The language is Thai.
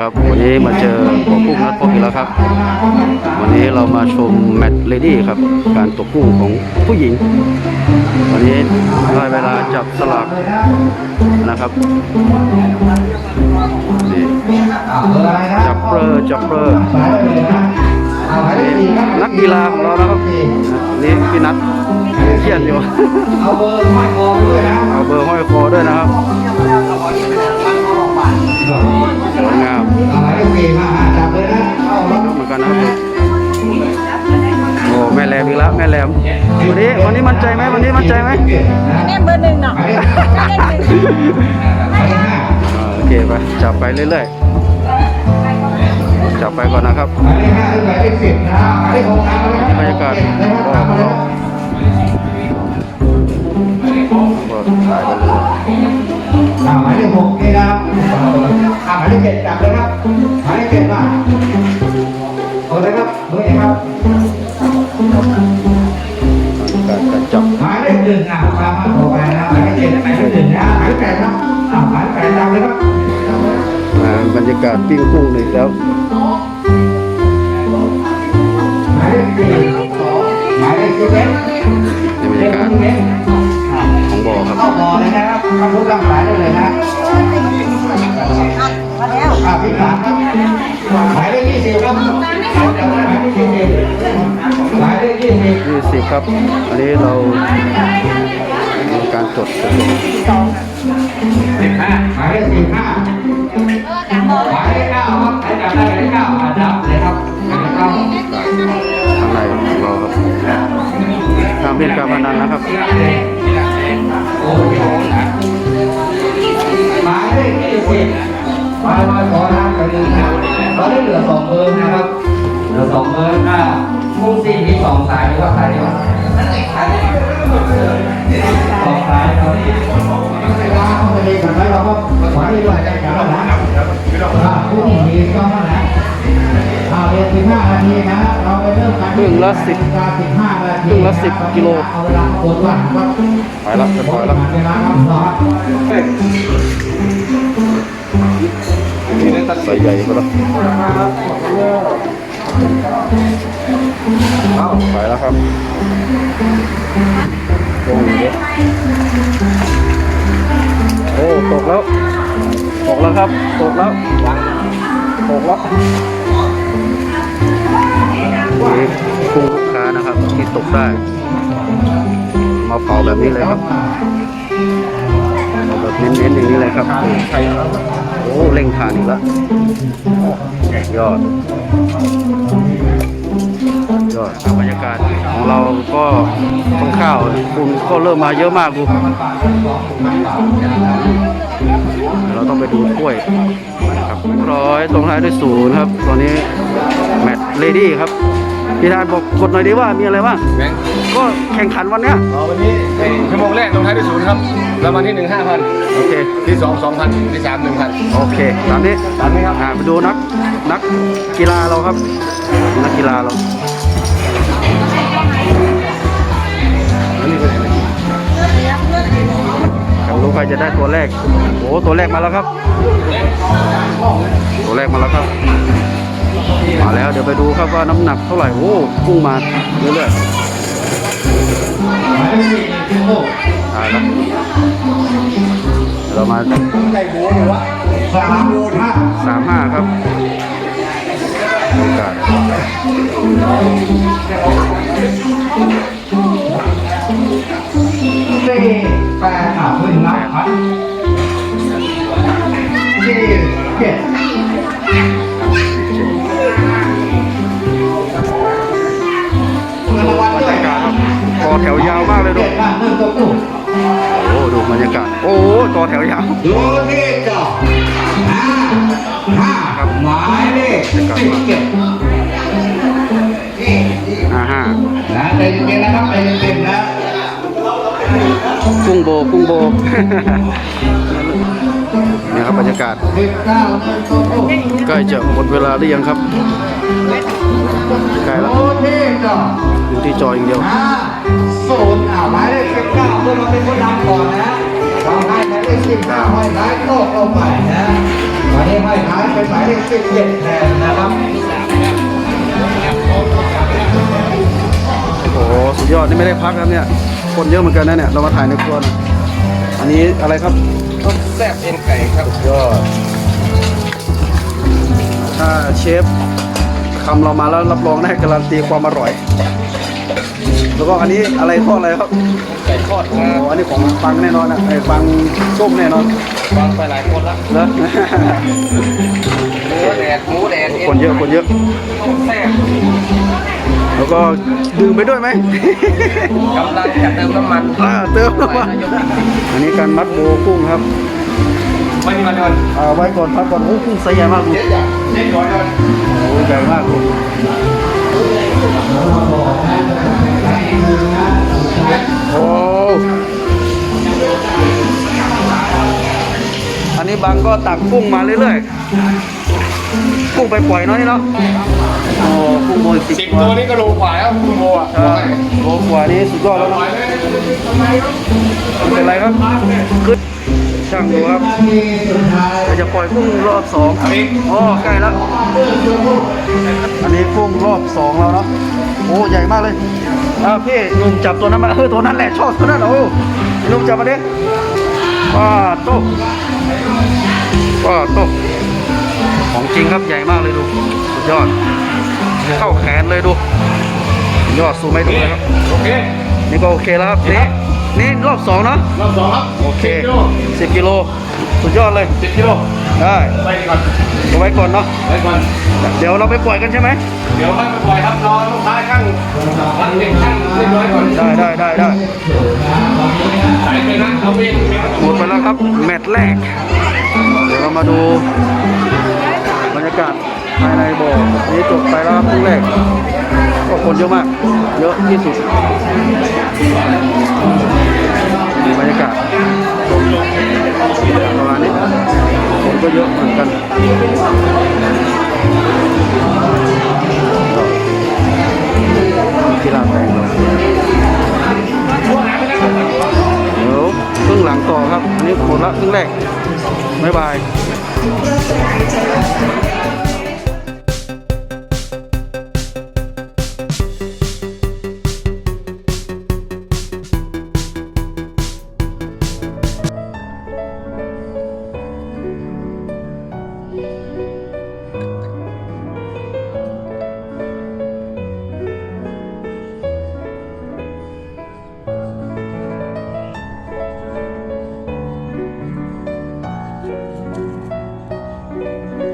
ครับ วันนี้มาเจอหัวกุ้งนัดพบอีกแล้วครับ วันนี้เรามาชมแมตช์เลดี้ครับ การตกกุ้งของผู้หญิง วันนี้ได้เวลาจับสลากนะครับนี่อ่าเบอร์อะไรนะจับเปอร์จับเปอร์หมายเลขเลยนะอ่าหมายเลขสี่ครับนักกีฬาของเรานะครับนี่พี่นัทเครียดอยู่เอาเบอร์ห้อยคอไปด้วยนะเอาเบอร์ห้อยคอด้วยนะครับ มายเลขสี่มาหาจับเลยนะเอารถเหมือนกันนะโอ้แม่แหลมอีกแล้วแม่แหลมวันนี้วันนี้มั่นใจไหมวันนี้มั่นใจไหมแม่เบอร์หนึ่งเนาะโอเคไปจับไปเรื่อยๆจับไปก่อนนะครับบรรยากาศก็ถ่ายไปเรื่อยหมายเลขหกนี่นะหมายเลขเจ็ดจับเลยครั บหมายเลขเจ็ดมาเปิดเลยครับเบอร์เองครับๆการการจับหมายเลขหนึ่งอะตามมาต่อไปนะหมายเลขเจ็ดหมายเลขหนึ่งนะหมายเลขแปดครับอ่าหมายเลขแปดจับเลยครับอ่าบรรยากาศปิ้งกุ้งอีกแล้วหมายเลขสี่หมายเลขสิบเอ็ดในบรรยากาศสิบเอ็ดอะของบ่อครับเข้าบ่อเลยนะครับเข้าทุกร่างกายได้เลยนะมาแล้ว อ่าพี่สามครับหมายเลขยี่สิบครับหมายเลขยี่สิบหมายเลขยี่สิบยี่สิบครับ อันนี้เรามีการจดจดลงสิบห้าหมายเลขสิบห้าหมายเลขเก้าครับใครจำได้หมายเลขเก้าอะจับเลยครับหมายเลขเก้าข้างในของเราครับห้ามเล่นการพนันนะครับ เหลือสองเบอร์นะครับ เหลือสองเบอร์อ่ามุ่งสี่มีสองสายหรือว่าสายเดียวสองสายครับเอาไปเลยกันไว้เราก็ขอให้ด้วยใจกันแล้วนะอ่าผู้หญิงมีก็มานะอ่าเรียนสิบห้านาทีนะ เราไปเริ่มกันครึ่งละสิบสิบห้านาทีครึ่งละสิบกิโลเอาเวลาปวดวันครับไปล้วจะปล่อ ใส่ใหญ่ไปแล้วไปแล้วครับลงเยอะโอ้ตกแล้ว ตกแล้วครับ ตกแล้วตกแล้วนี่กุ้งลูกค้านะครับ ที่ตกได้ มาเผาแบบนี้เลยครับแบบเน้นๆอย่างนี้เลยครับ โอ้เร่งทานอีกแล้วยอดยอดบรรยากาศของเราก็ต้องข้าวคุณก็เริ่มมาเยอะมากดูเดี๋ยวเราต้องไปดูกล้วยครับร้อยตรงท้ายด้วยศูนย์ครับ ตอนนี้แมตช์เลดี้ครับ พี่ธานบอกกดหน่อยดีว่ามีอะไรบ้างแบงค์ก็แข่งขันวันเนี้ยอ๋อวันนี้ไอ้ชั่วโมงแรกลงท้ายด้วยศูนย์ครับรางวัลที่หนึ่งห้าพันโอเค ที่สองสองพันที่สามหนึ่งพันโอเคตามนี้ตามนี้ครับอ่าไปดูนักนักกีฬาเราครับ นักกีฬาเราแล้วนี่เป็นอะไรอยากรู้ใครจะได้ตัวแรกโอ้ตัวแรกมาแล้วครับ ตัวแรกมาแล้วครับ มาแล้วเดี๋ยวไปดูครับว่าน้ำหนักเท่าไหร่โอ้พุ่งมาเรื่อยๆตายแล้วเรามาใจโบหรือว่าสามโบท่าสามห้าครับบรรยากาศสี่แปดอะขึ้นนับพันสี่เจ็ด โอ้ต่อแถวยาวดูนี่จ้ะห้าห้าหมายเลขสิบเจ็ดห้าห้านะใจเย็นๆนะครับใจเย็นๆนะกุ้งโบกุ้งโบนี่ครับบรรยากาศสิบเก้าเริ่มต้นตู้ใกล้จะหมดเวลาหรือยังครับใกล้แล้วโอเคจ้ะอยู่ที่จออย่างเดียวห้าศูนย์อ่าหมายเลขสิบเก้าเพื่อมาเป็นผู้นำก่อนนะหมายเอา ให้หมายเลขสิบห้าห้อยท้ายโลกลงไปนะตอนนี้ห้อยท้ายเป็นหมายเลขสิบเจ็ดแทนนะครับโอ้โหสุดยอดนี่ไม่ได้พักครับเนี่ย คนเยอะเหมือนกันนะเนี่ยเรามาถ่ายในครัวนะอันนี้อะไรครับต้มแซ่บเอ็นไก่ครับยอดถ้าเชฟทำเรามาแล้วรับรองได้การันตีความอร่อย แล้วก็อันนี้อะไรทอดอะไรครับไก่ทอดคอ๋รับออันนี้ของฟังแน่นอนนะไอ้ฟังส้มแน่นอนวางไปหลายคนละเหรอเนื้อแดดหมูแดดคนเยอะคนเยอะต้มแซ่บแล้วก็ดื่มไปด้วยไหมกำลังจะเติมน้ำมันอ่าเติมน้ำมันอันนี้การมัดโบกุ้งครับไม่มีมันเลยเอาไว้ก่อนพักก่อนโอ้กุ้งไซส์ใหญ่มากลูกเจ๊จ้ะเจ๊ร้อยเลยโอ้ใหญ่มากลูก ก็ตักกุ้งมาเรื่อยๆ กุ้งไปปล่อยเนาะนี่เนาะโอ้กุ้งโบยสิบสิบตัตัววนี้ก็โลกว่าแล้วคุณโมอะใช่โลกว่านี้สุดยอดแล้วเนาะไม่เป็นไรครับขึ้นช่างดูครับที่สุดท้ายเดี๋ยวจะปล่อยกุ้งรอบสองอ๋อใกล้แล้ว อันนี้กุ้งรอบสองแล้วเนาะโอ้ใหญ่มากเลยอ่าพี่หนุ่มจับตัวนั้นมาเออตัวนั้นแหละชอบตัวนั้นโอ้หนุ่มจับมาดิป้าโต๊ะ ป้าโต๊ะของจริงครับใหญ่มากเลยดูสุดยอด เข้าแขนเลยดูยอดสูงไม่ถูกเลยครับโอเคนี่ก็โอเคแล้วครับนี่นี่รอบสองเนาะรอบสองครับโอเคสิบกิโลสุดยอดเลยสิบกิโลได้ไปดีก่อนเอาไว้ก่อนเนาะไปก่อนเดี๋ยวเราไปปล่อยกันใช่ไหมเดี๋ยวค่อยไปปล่อยครับรอลูกค้าช่างช่างเด็กช่างเรียบร้อยก่อนได้ได้ได้ได้ใส่ไปนะเอาไปหมดไปแล้วครับแมตช์แรก เดี๋ยวเรามาดูบรรยากาศภายในโบ่อนี้จบไปแล้วครับครึ่งแรกก็คนเยอะมาก เยอะที่สุดมีบรรยากาศประมาณนี้คนก็เยอะเหมือนกันกีฬาแปลงเราเดี๋ยวครึ่งหลังต่อครับ อันนี้หมดละครึ่งแรก บ๊ายบาย